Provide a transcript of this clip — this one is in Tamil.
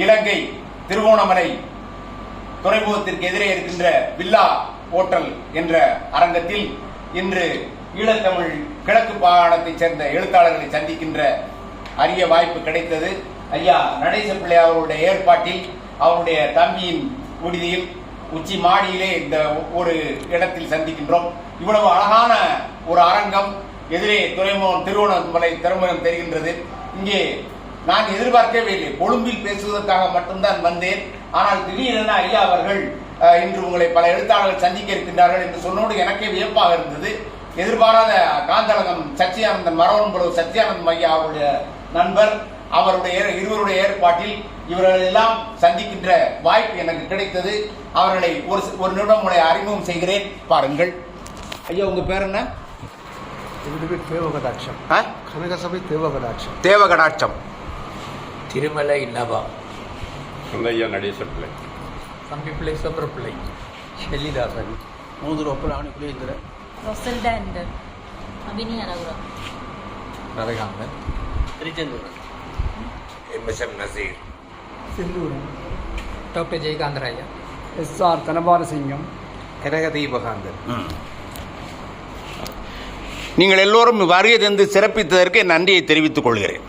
இலங்கை திருவோணமலை துறைமுகத்திற்கு எதிரே இருக்கின்ற வில்லா ஓட்டல் என்ற அரங்கத்தில் இன்று ஈழத்தமிழ் கிழக்கு பாடத்தைச் சேர்ந்த எழுத்தாளர்களை சந்திக்கின்ற அரிய வாய்ப்பு கிடைத்தது. ஐயா நடேச பிள்ளை அவருடைய ஏற்பாட்டில் அவருடைய தம்பியின் விடுதியில் உச்சி மாடியிலே இந்த ஒரு இடத்தில் சந்திக்கின்றோம். இவ்வளவு அழகான ஒரு அரங்கம் எதிரே துறைமுகம் திருவண்ணாமலை திருமணம் தெரிகின்றது. இங்கே நான் எதிர்பார்க்கவே இல்லை. கொழும்பில் பேசுவதற்காக மட்டும்தான் வந்தேன். ஆனால் திடீரென ஐயா அவர்கள் இன்று உங்களை பல எழுத்தாளர்கள் சந்திக்க இருக்கின்றார்கள் என்று சொன்னோடு எனக்கே வியப்பாக இருந்தது. எதிர்பாராத காந்தளகம் சச்சியானந்தன் மரவன்புலவு சச்சியானந்தம் ஐயா அவருடைய நண்பர் அவருடைய இருவருடைய ஏற்பாட்டில் இவர்கள் எல்லாம் சந்திக்கின்ற வாய்ப்பு எனக்கு கிடைத்தது. அவர்களை ஒரு ஒரு நிமிடம் உங்களை அறிமுகம் செய்கிறேன். பாருங்கள். ஐயா உங்க பேர் என்ன? தேவகடாட்சம்? கனகசபை தேவகடாட்சம் தேவகடாட்சம் திருமலை நவா. சுந்தையா நடேச பிள்ளை. தம்பி பிள்ளை சுப்ர பிள்ளை. ஷெல்லிதாசன் மூதுரோப்பல் ஆணி குலேந்திரன் ரொசல்டா என்டர் அபினி அரகுரா நரகாமன் திருச்செந்தூரன். எம்எஸ்எம் நசீர். செந்தூரன் டாக்டர் ஜெயகாந்தராயா எஸ்ஆர் தனபாலசிங்கம். கனக தீபகாந்தன் நீங்கள் எல்லோரும் வருகை தந்து சிறப்பித்ததற்கு நன்றியை தெரிவித்துக் கொள்கிறேன்.